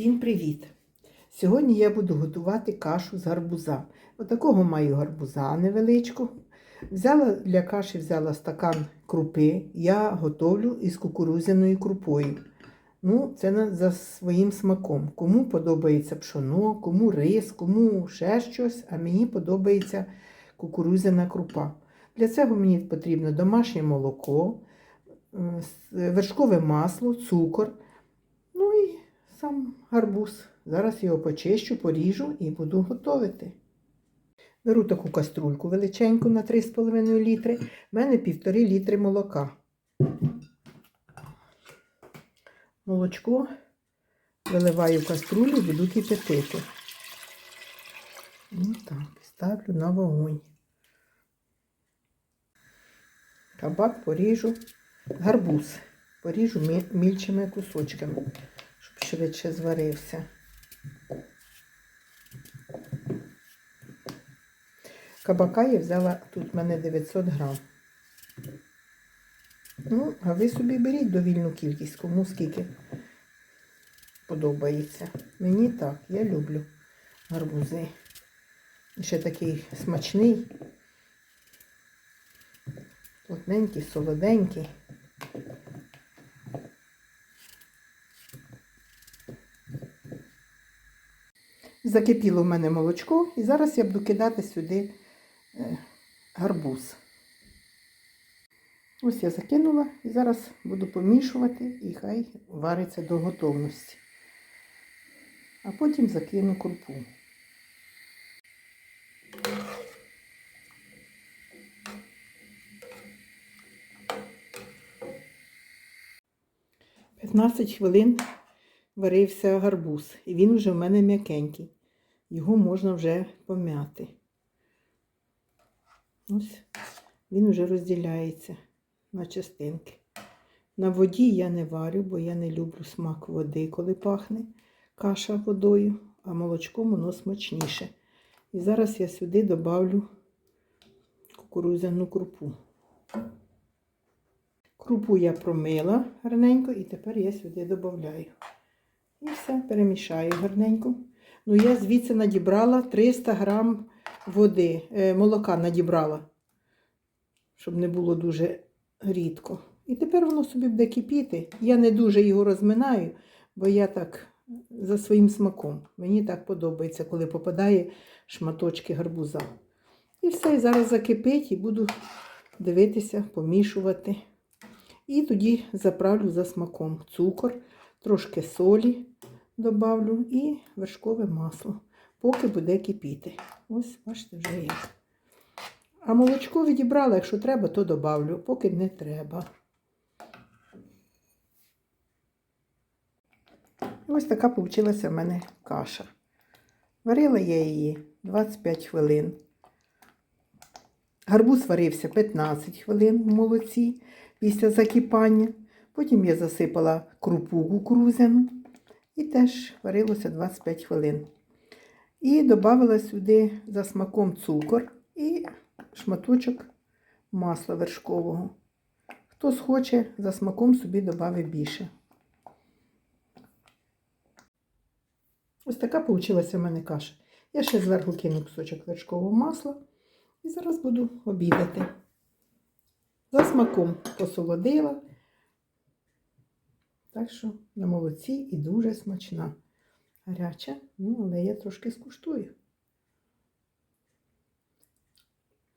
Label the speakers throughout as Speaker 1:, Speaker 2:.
Speaker 1: Всім привіт! Сьогодні я буду готувати кашу з гарбуза. Отакого маю гарбуза невеличку. Взяла для каші взяла стакан крупи. Я готовлю із кукурудзяною крупою. Ну, це за своїм смаком. Кому подобається пшоно, кому рис, кому ще щось, а мені подобається кукурудзяна крупа. Для цього мені потрібно домашнє молоко, вершкове масло, цукор. Сам гарбуз. Зараз його почищу, поріжу і буду готувати. Беру таку каструльку величеньку на 3,5 літри. У мене 1,5 літри молока. Молочко виливаю в каструлю буду кипятити. Ну так, ставлю на вогонь. Кабак поріжу, гарбуз поріжу мільчими кусочками, швидше зварився. Кабака я взяла тут в мене 900 грам. Ну, а ви собі беріть довільну кількість, кому скільки подобається. Мені так, я люблю гарбузи. Ще такий смачний, плотненький, солоденький. Закипіло в мене молочко, і зараз я буду кидати сюди е, гарбуз. Ось я закинула і зараз буду помішувати і хай вариться до готовності. А потім закину крупу. П'ятнадцять хвилин варився гарбуз, і він вже в мене м'якенький. Його можна вже пом'яти. Ось він вже розділяється на частинки. На воді я не варю, бо я не люблю смак води, коли пахне каша водою, а молочком воно смачніше. І зараз я сюди добавлю кукурудзяну крупу. Крупу я промила гарненько і тепер я сюди додаю. І все, перемішаю гарненько. Ну, я звідси надібрала 300 грам води, е, молока надібрала, щоб не було дуже рідко. І тепер воно собі буде кипіти. Я не дуже його розминаю, бо я так за своїм смаком. Мені так подобається, коли попадає шматочки гарбуза. І все, зараз закипить і буду дивитися, помішувати. І тоді заправлю за смаком цукор, трошки солі добавлю і вершкове масло, поки буде кипіти. Ось, бачите, вже як. А молочко відібрала, якщо треба, то добавлю, поки не треба. Ось така вийшла в мене каша. Варила я її 25 хвилин. Гарбуз варився 15 хвилин в молоці після закипання. Потім я засипала крупу кукурузяну і теж варилося 25 хвилин. І додала сюди за смаком цукор і шматочок масла вершкового. Хто схоче, за смаком собі додавить більше. Ось така вийшла в мене каша. Я ще зверху кину кусочок вершкового масла і зараз буду обідати. За смаком посолодила. Так що на молоці і дуже смачна. Гаряча, ну, але я трошки скуштую.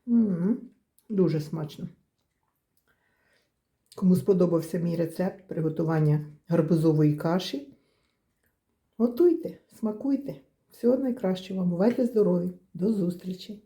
Speaker 1: м Дуже смачно. Кому сподобався мій рецепт приготування гарбузової каші, готуйте, смакуйте. Всього найкращого. Бувайте здорові. До зустрічі!